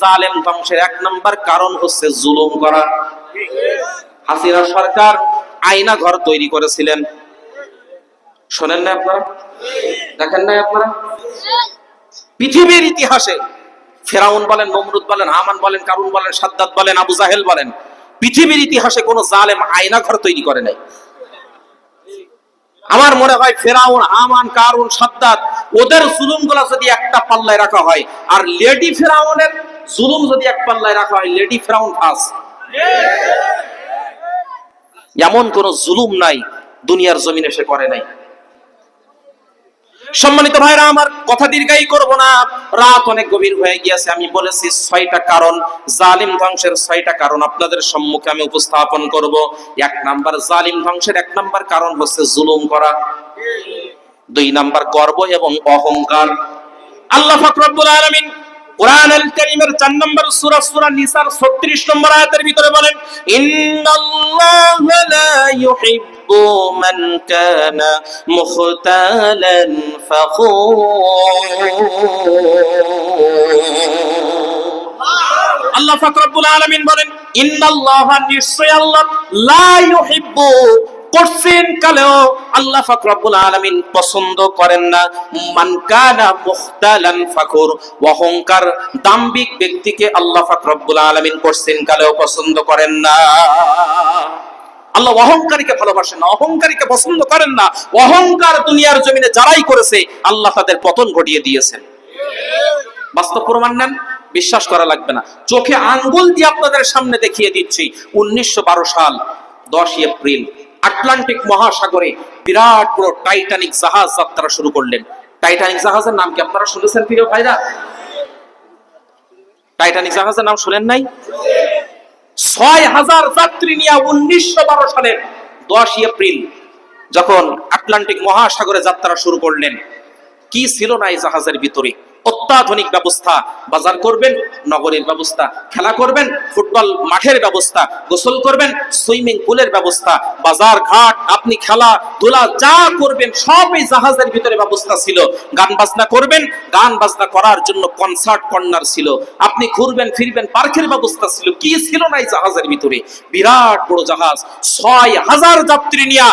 জালেম ধ্বংসের এক নম্বর কারণ হচ্ছে জুলুম করা। হাসিনা সরকার আয়না ঘর তৈরি করেছিলেন। শোনেন না আপনারা? দেখেন না আপনারা? পৃথিবীর ইতিহাসে ফেরাউন বলেন, নমরুদ বলেন, হামান বলেন, কারুন বলেন, সাদ্দাত বলেন, আবু জাহেল বলেন, পৃথিবীর ইতিহাসে কোনো জালেম আয়না ঘর তৈরি করে নাই। আমার মনে হয় ফেরাউন, হামান, কারুন, সাদ্দাত, ওদের জুলুম যদি একটা পাল্লায় রাখা হয়, আর লেডি ফেরাউনের জুলুম যদি এক পাল্লায় রাখা হয় লেডি ফেরাউন ফাস এমন কোন জুলুম নাই, দুনিয়ার জমিনে সে করে নাই। সম্মানিত ভাইরা, আমার কথা দীর্ঘায়ী করব না। রাত অনেক গভীর হয়ে গিয়েছে, আমি বলেছি ছয়টা কারণ, জালিম ধ্বংসের ছয়টা কারণ আপনাদের সম্মুখে আমি উপস্থাপন করব। এক নাম্বার জালিম ধ্বংসের এক নাম্বার কারণ হচ্ছে জুলুম করা। দুই নাম্বার গর্ব এবং অহংকার। আল্লাহ ফাকরুল আলামিন কোরআন আল কারীমের 4 নম্বর সূরা সূরা নিসার 36 নম্বর আয়াতের ভিতরে বলেন, ইন্নাল্লাহা লা ইউহিব্বু মান কানা মুখতালান ফাখুর. আল্লাহ পাক রব্বুল আলামিন বলেন, ইন্নাল্লাহা নিশ্চয় আল্লাহ লা ইউহিব্বু করছেন কালেও আল্লাহ পছন্দ করেন না। মুখতালান ফাকুর, অহংকার ব্যক্তিকে আল্লাহ করছেন কালেও পছন্দ করেন না। আল্লাহ অহংকারীকে ভালোবাসেন না, অহংকারীকে পছন্দ করেন না। অহংকার দুনিয়ার জমিনে যারাই করেছে, আল্লাহ তাদের পতন ঘটিয়ে দিয়েছেন। বাস্তব প্রমাণ নেন, বিশ্বাস করা লাগবে না। চোখে আঙ্গুল দিয়ে আপনাদের সামনে দেখিয়ে দিচ্ছি, উনিশশো বারো সাল দশই এপ্রিল আটলান্টিক মহাসাগরে বিরাট বড় টাইটানিক জাহাজ যাত্রা শুরু করলেন। টাইটানিক জাহাজের নাম কি আপনারা শুনেছেন প্রিয় ভাইরা? টাইটানিক জাহাজের নাম শুনেন নাই? ছয় হাজার যাত্রী নিয়ে উনিশশো বারো সালের দশই এপ্রিল যখন আটলান্টিক মহাসাগরে যাত্রা শুরু করলেন। কি ছিল না এই জাহাজের ভিতরে? অত্যাধুনিক ব্যবস্থা। বাজার করবেন, নগরের ব্যবস্থা। খেলা করবেন, ফুটবল মাঠের ব্যবস্থা। গোসল করবেন, সুইমিং পুলের ব্যবস্থা। বাজার ঘাট, আপনি খেলা, ধুলা, যা করবেন সব এই জাহাজের ভিতরে ব্যবস্থা ছিল। গান বাজনা করবেন, গান বাজনা করার জন্য কনসার্ট কর্নার ছিল। আপনি ঘুরবেন, ফিরবেন, পার্কের ব্যবস্থা ছিল। কি ছিল না এই জাহাজের ভিতরে? বিরাট বড় জাহাজ। ছয় হাজার যাত্রী নিয়ে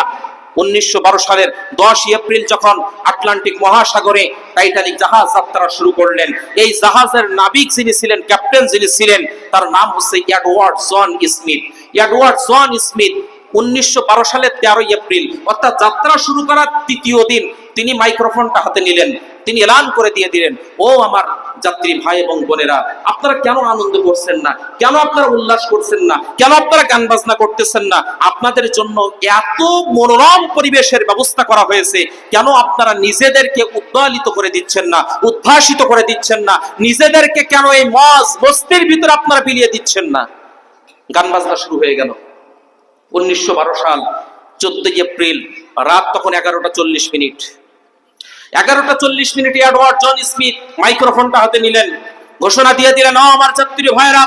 উনিশশো সালের দশ এপ্রিল যখন আটলান্টিক মহাসাগরে টাইটানিক জাহাজ যাত্রা শুরু করলেন, এই জাহাজের নাবিক যিনি ছিলেন, ক্যাপ্টেন যিনি ছিলেন, তার নাম হচ্ছে Edward John Smith. Edward John Smith উনিশশো বারো সালের তেরোই এপ্রিল, অর্থাৎ যাত্রা শুরু করার তৃতীয় দিন তিনি মাইক্রোফোনটা হাতে নিলেন। তিনি এলান করে দিয়ে দিলেন, ও আমার যাত্রী ভাই এবং বোনেরা, আপনারা কেন আনন্দ করছেন না? কেন আপনারা উল্লাস করছেন না? কেন আপনারা গান বাজনা করতেছেন না? আপনাদের জন্য এত মনোরম পরিবেশের ব্যবস্থা করা হয়েছে। কেন আপনারা নিজেদেরকে উদ্বালিত করে দিচ্ছেন না? উদ্ভাসিত করে দিচ্ছেন না? নিজেদেরকে কেন এই মজ মস্তির ভিতরে আপনারা বিলিয়ে দিচ্ছেন না? গান বাজনা শুরু হয়ে গেল। উনিশশো বারো সাল, চোদ্দই এপ্রিল, রাত তখন এগারোটা চল্লিশ মিনিট। এগারোটা চল্লিশ মিনিটে এডওয়ার্ড জন স্মিথ মাইক্রোফোনটা হাতে নিলেন। ঘোষণা দিয়ে দিলেন আমার যাত্রী ভাইরা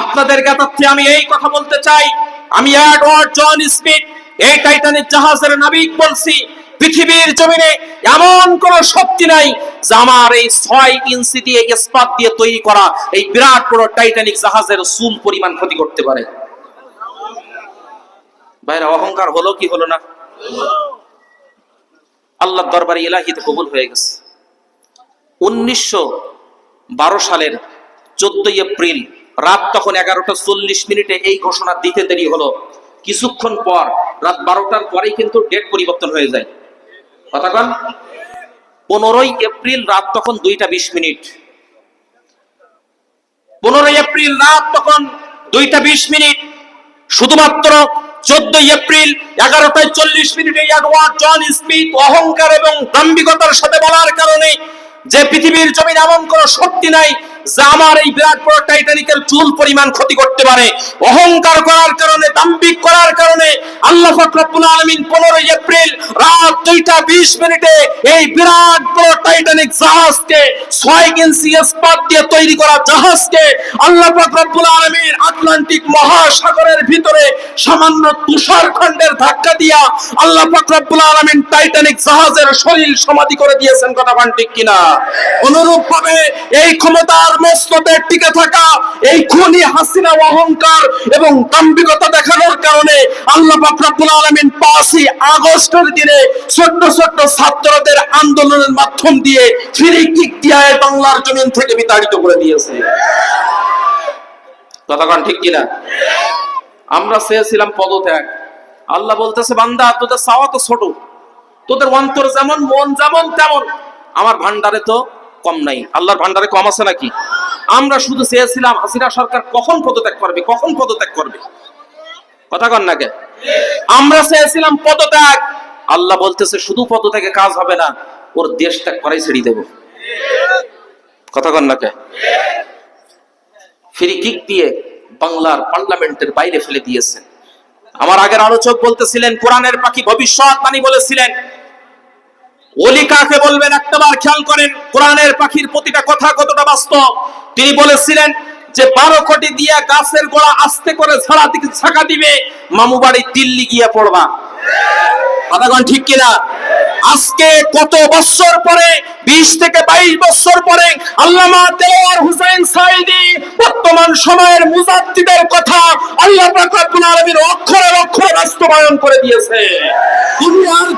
আপনাদের জ্ঞাতার্থে আমি এই কথা বলতে চাই। আমি এডওয়ার্ড জন স্মিথ, এই টাইটানিক জাহাজের নাবিক বলছি। পৃথিবীর জমিনে এমন কোন শক্তি নাই যে আমার এই ছয় ইঞ্চি দিয়ে ইস্পাত দিয়ে তৈরি করা এই বিরাট বড় টাইটানিক জাহাজের চুল পরিমাণ ক্ষতি করতে পারে। ভাইরা অহংকার হলো কি হলো না? আল্লাহ দরবারে ইলাহিতে কবুল হয়ে গেছে। উনিশশো বারো সালের চোদ্দই এপ্রিল রাত তখন এগারোটা চল্লিশ মিনিটে এই ঘোষণা দিতে দেরি হলো। কিছুক্ষণ পর রাত বারোটার পরেই কিন্তু ডেট পরিবর্তন হয়ে যায়। কথা কন পনেরোই এপ্রিল রাত তখন দুইটা বিশ মিনিট। পনেরোই এপ্রিল রাত তখন দুইটা বিশ মিনিট। শুধুমাত্র চোদ্দই এপ্রিল এগারোটায় চল্লিশ মিনিটে এডওয়ার্ড জন স্মিথ অহংকার এবং দাম্ভিকতার সাথে বলার কারণে যে পৃথিবীর জমিন এমন কোন শক্তি নাই যা আমার এই বিরাট বড় টাইটানিকের চুল পরিমাণ ক্ষতি করতে পারে, অহংকার করার কারণে, দাম্ভিক করার কারণে, আল্লাহ ফখরুল আলমিন পনেরোই এপ্রিল রাত দুইটা বিশ মিনিটে এই বিরাট বড় টাইটানিক জাহাজকে ছয় ইঞ্চি ইস্পাত দিয়ে তৈরি করা জাহাজকে আল্লাহ ফখরুল আলমিন আটলান্টিক মহাসাগরের ভিতরে সামান্য তুষার খণ্ডের ধাক্কা দিয়া আল্লাহ ফখরুল আলমিন টাইটানিক জাহাজের শরীর সমাধি করে দিয়েছেন, কথা ঠিক কিনা? অনুরূপ ভাবে এই ক্ষমতার ক্ষমতার মস্ততে টিকে থাকা এই খুনি হাসিনা অহংকার এবং দাম্ভিকতা দেখানোর কারণে আল্লাহ রব্বুল আলামিন পাঁচই আগস্টের দিনে ছোট্ট ছোট্ট ছাত্রদের আন্দোলনের মাধ্যম দিয়ে ফিরি কিক দিয়ে বাংলার জমিন থেকে বিতাড়িত করে দিয়েছে। ঠিক কিনা? আমরা চেয়েছিলাম পদত্যাগ। আল্লাহ বলতেছে, বান্দা, তোদের চাওয়া তো ছোট। তোদের অন্তর যেমন, মন যেমন, তেমন। আমার ভান্ডারে তো কম নাই। আল্লাহর ভান্ডারে কম আছে নাকি? আমরা শুধু চেয়েছিলাম হাসিনা সরকার কখন পদত্যাগ করবে, কখন পদত্যাগ করবে? কথা কন না আমরা চেয়েছিলাম পদত্যাগ। আল্লাহ বলতেছে, শুধু পদত্যাগে কাজ হবে না, ওর দেশ ত্যাগ করাই ছেড়ে দেব। কথা কন না কে? ফ্রি কিক দিয়ে বাংলার পার্লামেন্টের বাইরে ফেলে দিয়েছেন। আমার আগের আলোচক বলতেছিলেন, কোরআনের পাখি ভবিষ্যৎবাণী বলেছিলেন ওলি কাকে বলবেন একটাবার খেয়াল করেন, কোরআনের পাখির প্রতিটা কথা কতটা বাস্তব। তিনি বলেছিলেন যে, বারো কোটি গাছের গোড়া আস্তে করে ঝাড়া দিকে ছাকা দিবে, মামু বাড়ি দিল্লি পড়বা। কথাগণ ঠিক কিনা? আজকে কত বছর পরে, বিশ থেকে বাইশ বছর পরে আল্লামা দেওয়ার হুসাইন সাইদি বর্তমান সময়ের মুজাদ্দিদের কথা আল্লাহ অক্ষরে অক্ষরে বাস্তবায়ন করে দিয়েছে। দুনিয়ার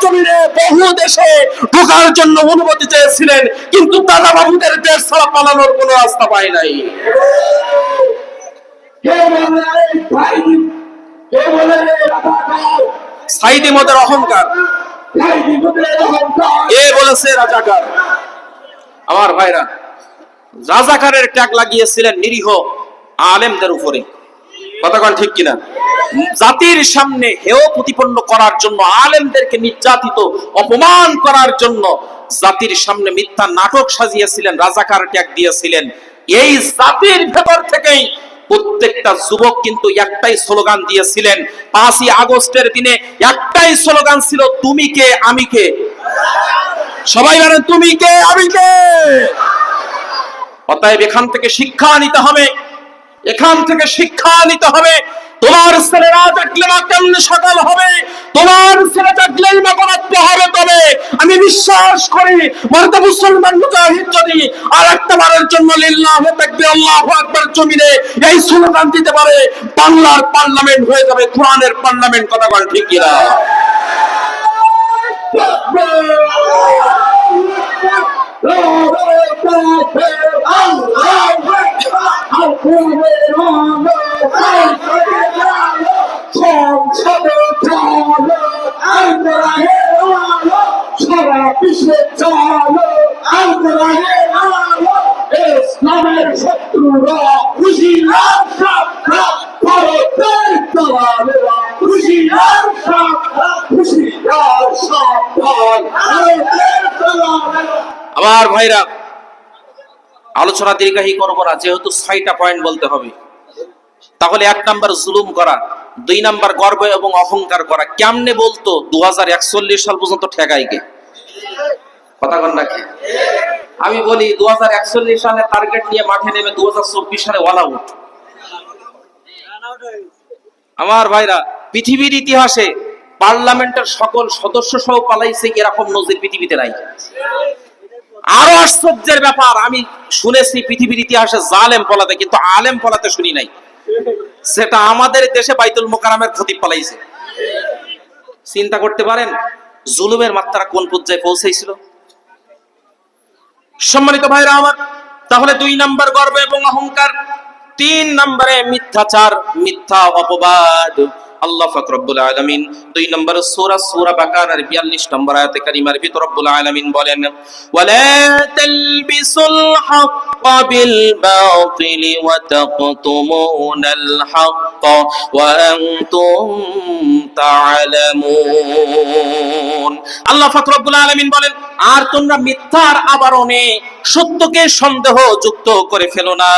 বহু দেশে ঢোকার জন্য অনুমতি চেয়েছিলেন কিন্তু দাদা বাবুদের দেশ ছাড়া পালানোর কোনো রাস্তা পায় নাই? সাইদি মদের অহংকার। এ বলেছে রাজাকার। আমার ভাইরা রাজাকারের ট্যাগ লাগিয়েছিলেন নিরীহ আলেমদের উপরে। কথাগণ ঠিক কিনা? জাতির সামনে হেয় প্রতিপন্ন করার জন্য, আলেমদেরকে নির্যাতিত, অপমান করার জন্য জাতির সামনে মিথ্যা নাটক সাজিয়েছিলেন, রাজাকার ট্যাগ দিয়েছিলেন। এই জাতির ভেতর থেকেই প্রত্যেকটা যুবক কিন্তু একটাই স্লোগান দিয়েছিলেন। পাঁচই আগস্টের দিনে একটাই স্লোগান ছিল, তুমি কে, আমি কে? সবাই বলেন, তুমি কে, আমি কে? অতএব এখান থেকে শিক্ষা নিতে হবে। এখান থেকে শিক্ষা নিতে হবে। তোমার ছেলেরা জাগলে না কেমনে সকাল হবে? তোমার ছেলে জাগলেই না করাত্ম হবে তবে আমি বিশ্বাস করি ভারত মুসলমান মুজাহিদ যদি আর একটা বারের জন্য লিল্লাহ থাকবে, আল্লাহ আকবার জমিনে এই স্লোগান দিতে পারে, বাংলার পার্লামেন্ট হয়ে যাবে, কোরআনের পার্লামেন্ট, কথা বল ঠিক কিনা? ইসলামের শত্রুরা হুশিয়ার সাবধান ভারতের দালালেরা হুশিয়ার সাবধান হুশিয়ার সাবধান ভারতের দালালেরা আমার ভাইরা আলোচনা দীর্ঘায়ী করব না, যেহেতু ছয়টা পয়েন্ট বলতে হবে। তাহলে এক নাম্বার জুলুম করা, দুই নাম্বার গর্ব এবং অহংকার করা। কেমনে বলতো দু সাল পর্যন্ত ঠেকাই কে? কথা আমি বলি দু সালে টার্গেট নিয়ে মাঠে নেমে দুহাজার চব্বিশ সালে ওয়াল আউট আমার ভাইরা, পৃথিবীর ইতিহাসে পার্লামেন্টের সকল সদস্য সহ পালাইছে এরকম নজির পৃথিবীতে নাই। আরও আশ্চর্যের ব্যাপার, আমি শুনেছি পৃথিবীর ইতিহাসে জালেম পলাতে, কিন্তু আলেম পলাতে শুনি নাই। সেটা আমাদের দেশে বাইতুল মোকারামের খতিব পালাইছে। চিন্তা করতে পারেন, জুলুমের মাত্রা কোন পর্যায়ে পৌঁছেছিল সম্মানিত ভাইরা আমার, তাহলে দুই নাম্বার গর্ব এবং অহংকার, তিন নম্বরে মিথ্যাচার, মিথ্যা অপবাদ। আল্লাহ ফাকরুল আলমিন দুই নম্বর সোরা সোরা বাকার আর বিয়াল্লিশ নম্বর আয়াতে কারিমার ভিতর রব্বুল আলমিন বলেন, ওয়ালা তালবিসুল الحق তাকতুমুনাল হাক্কা ওয়া আনতুম তা'লামুন আল্লাহ পাক রব্বুল আলামিন বলেন, আর তোমরা মিথ্যার আবরণে সত্যকে সন্দেহ যুক্ত করে ফেলো না।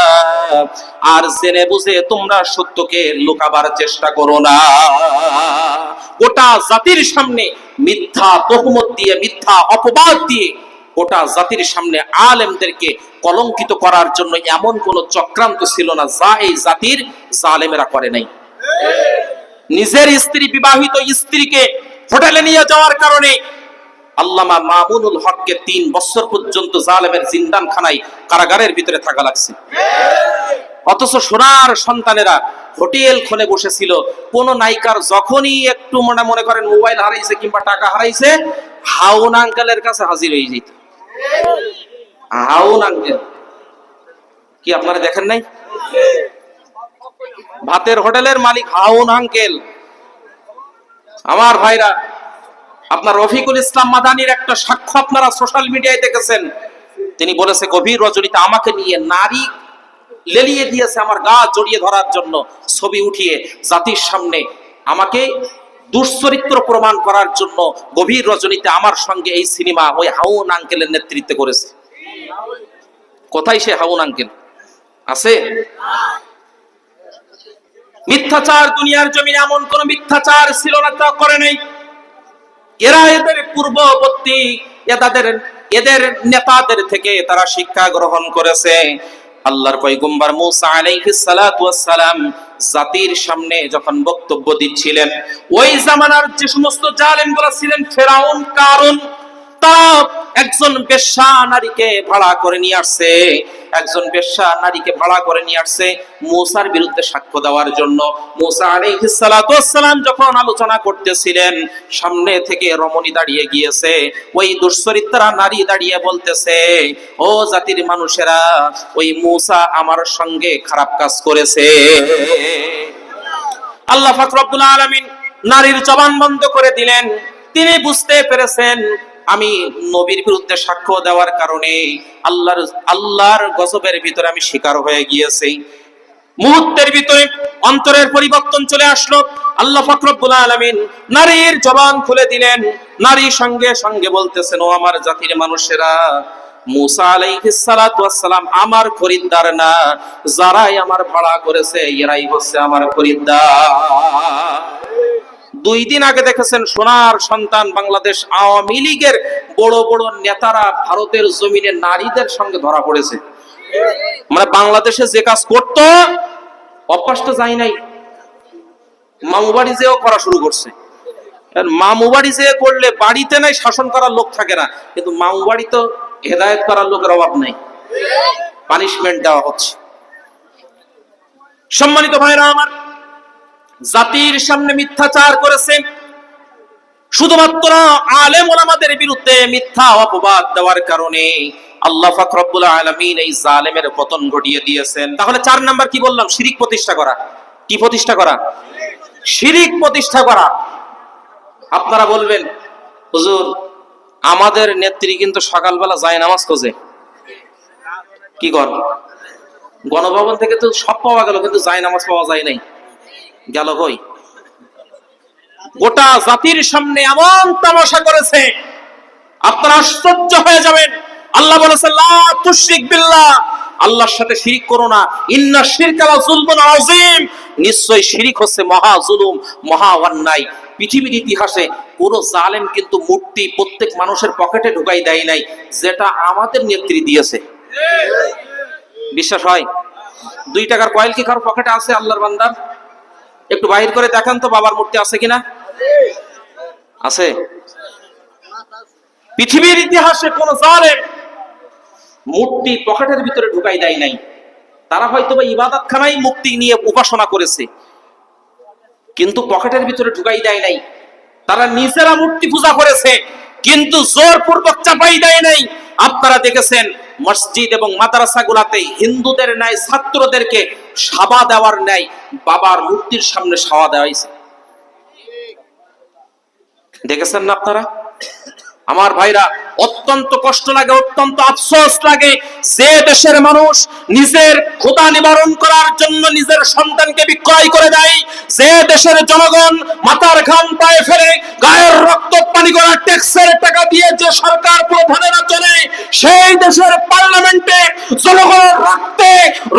আর জেনে বুঝে তোমরা সত্যকে লুকাবার চেষ্টা করো না। গোটা জাতির সামনে মিথ্যা তহমত দিয়ে, মিথ্যা অপবাদ দিয়ে গোটা জাতির সামনে আলেমদেরকে কলঙ্কিত করার জন্য এমন কোন চক্রান্ত ছিল না যা এই জাতির জালেমেরা করে নাই। নিজের স্ত্রী বিবাহিত স্ত্রীকে হোটেলে নিয়ে যাওয়ার কারণে আল্লামা মামুনুল হককে তিন বছর পর্যন্ত জালেমের জিন্দান খানায় কারাগারের ভিতরে থাকা লাগছে। অথচ সোনার সন্তানেরা হোটেল খুলে বসেছিল। কোন নায়িকার যখনই একটু মনে মনে করেন মোবাইল হারাইছে কিংবা টাকা হারাইছে, হাউন আঙ্কেলের কাছে হাজির হয়ে যেত। হাউন আঙ্কেল, কি আপনারা দেখেন নাই? ভাতের হোটেলের মালিক হাউন আঙ্কেল। আমার ভাইরা, আপনার রফিকুল ইসলাম মাদানির একটা সাক্ষ্য আপনারা সোশ্যাল মিডিয়ায় দেখেছেন। তিনি বলেছে, গভীর রজনীতে আমাকে নিয়ে নারী লেলিয়ে দিয়েছে আমার গা জড়িয়ে ধরার জন্য ছবি উঠিয়ে জাতির সামনে। আমাকে দুশ্চরিত্র প্রমাণ করার জন্য গভীর রজনীতে আমার সঙ্গে এই সিনেমা ওই হাউন আঙ্কেলের নেতৃত্বে করেছে। কোথায় সে হাউন আঙ্কেল? আছে? মিথ্যাচার দুনিয়ার জমিনে এমন কোন মিথ্যাচার ছিল না, তা করে নাই। এরা এদের পূর্ববর্তী এদের এদের নেতাদের থেকে তারা শিক্ষা গ্রহণ করেছে। আল্লাহর পয়গম্বর মুসা আলাইহিস সালাতু ওয়াস সালাম জাতির সামনে যখন বক্তব্য দিচ্ছিলেন, ওই জামানার যে সমস্ত জালেমগুলো ছিলেন, ফেরাউন কারণ তারা একজন বেশ্যা নারীকে ভাড়া করে নিয়ে আসছে। একজন বেশ্যা নারীকে ভাড়া করে নিয়ে আসছে মূসার বিরুদ্ধে সাক্ষ্য দেওয়ার জন্য। মূসা আলাইহিস সালাম যখন আলোচনা করতেছিলেন, সামনে থেকে রমণী দাঁড়িয়ে গিয়েছে। ওই দুশ্চরিত্রা নারী দাঁড়িয়ে বলতেছে, ও জাতির মানুষেরা, ওই মূসা আমার সঙ্গে খারাপ কাজ করেছে। আল্লাহ ফাকরুল আলামিন নারীর জবান বন্ধ করে দিলেন। তিনি বুঝতে পেরেছেন আমি নবীর বিরুদ্ধে সাক্ষ্য দেওয়ার কারণে আল্লাহর আল্লাহর গজবের ভিতরে আমি শিকার হয়ে গিয়েছি। মুহূর্তের ভিতরে অন্তরের পরিবর্তন চলে আসলো। আল্লাহ ফকরবুল আলমিন নারীর জবান খুলে দিলেন। নারী সঙ্গে সঙ্গে বলতেছেন, ও আমার জাতির মানুষেরা, মুসা আমার খরিদ্দার না, যারাই আমার ভাড়া করেছে এরাই হচ্ছে আমার খরিদ্দার। দুই দিন আগে দেখেছেন সোনার সন্তান বাংলাদেশ আওয়ামী লীগের বড় বড় নেতারা ভারতের জমিনে নারীদের সঙ্গে ধরা পড়েছে। মানে বাংলাদেশে যে কাজ করতো, অভ্যাস তো যায় নাই। মামু বাড়ি যেও করা শুরু করছে। আর মামু বাড়ি যে করলে বাড়িতে নাই, শাসন করার লোক থাকে না। কিন্তু মামু বাড়ি তো হেদায়ত করার লোকের অভাব নাই। পানিশমেন্ট দেওয়া হচ্ছে। সম্মানিত ভাইরা আমার জাতির সামনে মিথ্যাচার করেছে। শুধুমাত্র আলেম ওলামাদের বিরুদ্ধে মিথ্যা অপবাদ দেওয়ার কারণে আল্লাহ ফাকরুল আলমিন এই জালেমের পতন ঘটিয়ে দিয়েছেন। তাহলে চার নাম্বার কি বললাম? শিরিক প্রতিষ্ঠা করা। কি প্রতিষ্ঠা করা? শিরিক প্রতিষ্ঠা করা। আপনারা বলবেন, হুজুর, আমাদের নেত্রী কিন্তু সকালবেলা যায় নামাজ খোঁজে। কি কর? গণভবন থেকে তো সব পাওয়া গেল, কিন্তু যায় নামাজ পাওয়া যায় নাই। গেল কই? গোটা জাতির সামনে এমন তামাশা করেছে, আপনারা আশ্চর্য হয়ে যাবেন। আল্লাহ বলেছে, লা তুশরিক বিল্লাহ। আল্লাহর সাথে শিরিক করো না। ইন্না শিরকা লা যুলমুন আযীম। নিশ্চয় শিরিক হচ্ছে মহা জুলুম, মহা অন্যায়। পৃথিবীর ইতিহাসে কোন জালেম কিন্তু মূর্তি প্রত্যেক মানুষের পকেটে ঢুকাই দেয় নাই, যেটা আমাদের নেত্রী দিয়েছে। বিশ্বাস হয়? দুই টাকার কয়েল কি কারও পকেটে আছে, আল্লাহর বান্দার? একটু বাহির করে দেখান তো বাবার মূর্তি আছে কিনা? আছে? পৃথিবীর ইতিহাসে কোন জালেম মূর্তি পকেটের ভিতরে ঢুকাই দেয় নাই। তারা হয়তো বা ইবাদত খানাই মুক্তি নিয়ে উপাসনা করেছে, কিন্তু পকেটের ভিতরে ঢুকাই দেয় নাই। তারা নিজেরা মূর্তি পূজা করেছে, কিন্তু জোর পূর্বক চাপাই দেয় নাই। আপনারা দেখেছেন মসজিদ এবং মাদ্রাসা গুলাতে হিন্দুদের ন্যায়, ছাত্রদেরকে সাবা দেওয়ার ন্যায় বাবার মূর্তির সামনে সাওয়া দেওয়া হয়েছে। দেখেছেন না আপনারা? আমার ভাইরা, অত্যন্ত কষ্ট লাগে, অত্যন্ত আফসোস লাগে যে দেশের মানুষ নিজের ক্ষুধা নিবারণ করার জন্য নিজের সন্তানকে বিক্রয় করে দেয়, যে দেশের জনগণ মাথার ঘাম পায়ে ফেলে, গায়ের রক্ত পানি করা ট্যাক্সের টাকা দিয়ে যে সরকার প্রধানেরা চলে, সেই দেশের পার্লামেন্টে জনগণের রক্তে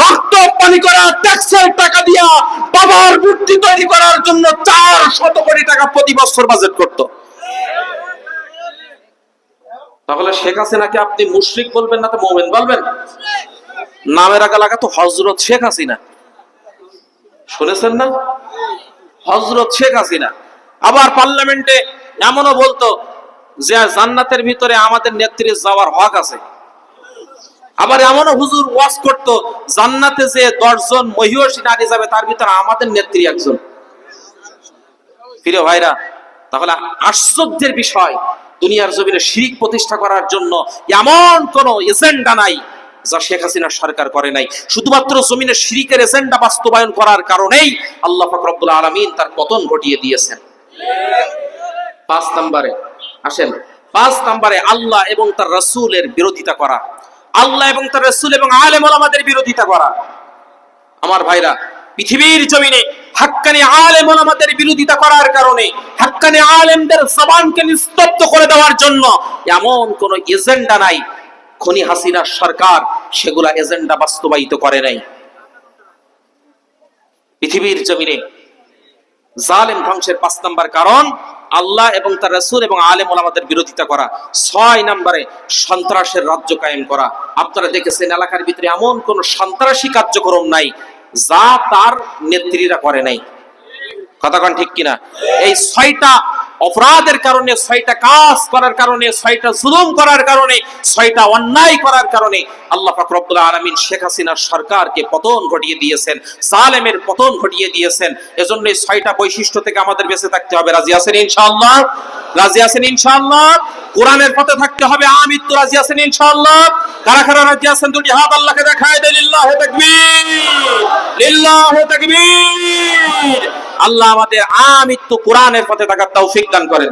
রক্ত পানি করা ট্যাক্সের টাকা দিয়া বাবার মূর্তি তৈরি করার জন্য চার শত কোটি টাকা প্রতি বছর বাজেট করতো। তাহলে শেখ হাসিনাকে আপনি মুশরিক বলবেন না তো মোমেন বলবেন? নামের আগে লাগা তো হজরত শেখ হাসিনা। শুনেছেন না? হজরত শেখ হাসিনা। আবার পার্লামেন্টে এমনও বলতো যে জান্নাতের ভিতরে আমাদের নেত্রী যাওয়ার হক আছে। আবার এমনও হুজুর ওয়াজ করতো, জান্নাতে যে দশজন মহিষী নারী যাবে, তার ভিতরে আমাদের নেত্রী একজন। প্রিয় ভাইরা, তাহলে আশ্চর্যের বিষয় দুনিয়ার জমিনে শিরিক প্রতিষ্ঠা করার জন্য এমন কোন এজেন্ডা নাই যা শেখ হাসিনা সরকার করে নাই। শুধুমাত্র জমিনে শিরিকের এজেন্ডা বাস্তবায়ন করার কারণেই আল্লাহ ফাকরুল আলমিন তার পতন ঘটিয়ে দিয়েছেন। পাঁচ নম্বরে, আসেন। পাঁচ নম্বরে আল্লাহ এবং তার রসুলের বিরোধিতা করা। আল্লাহ এবং তার রসুল এবং আলেম আমাদের বিরোধিতা করা। আমার ভাইরা, পৃথিবীর জমিনে হাক্কানি আলেম আমাদের বিরোধিতা করার কারণে হাক্কানি আলেমদের জবানকে নিস্তব্ধ করে দেওয়ার জন্য এমন কোন এজেন্ডা নাই। খনি হাসিনা সরকার সেগুলা এজেন্ডা বাস্তবায়িত করে নাই। পৃথিবীর জমিনে জালেম ধ্বংসের পাঁচ নাম্বার কারণ, আল্লাহ এবং তার রসুল এবং আলেম ওলামাদের বিরোধিতা করা। ছয় নম্বরে সন্ত্রাসের রাজ্য কায়েম করা। আপনারা দেখেছেন এলাকার ভিতরে এমন কোন সন্ত্রাসী কার্যক্রম নাই। যা তার নেত্রীরা করে নাই। কথা কন ঠিক কিনা? এই ছয়টা অপরাধের কারণে, ছয়টা কাজ করার কারণে, ছয়টা জুলুম করার কারণে, ছয়টা অন্যায় করার কারণে আল্লাহ পাক রব্বুল আলামিন শেখ হাসিনার সরকারকে পতন ঘটিয়ে দিয়েছেন, সালেমের পতন ঘটিয়ে দিয়েছেন। এজন্য এই ছয়টা বৈশিষ্ট্য থেকে আমাদের বেঁচে থাকতে হবে। রাজি আছেন ইনশাআল্লাহ? রাজি আছেন ইনশাআল্লাহ? কোরআনের পথে থাকতে হবে। আমৃত্যু রাজি আছেন ইনশাআল্লাহ? কারা কারা রাজি আছেন দুটি? হাত আল্লাহকে দেখায় দেন লিল্লাহু তাকবীর। লিল্লাহু তাকবীর। আল্লাহ আমাদের আমৃত্যু কোরআনের পথে থাকার তৌফিক দান করেন।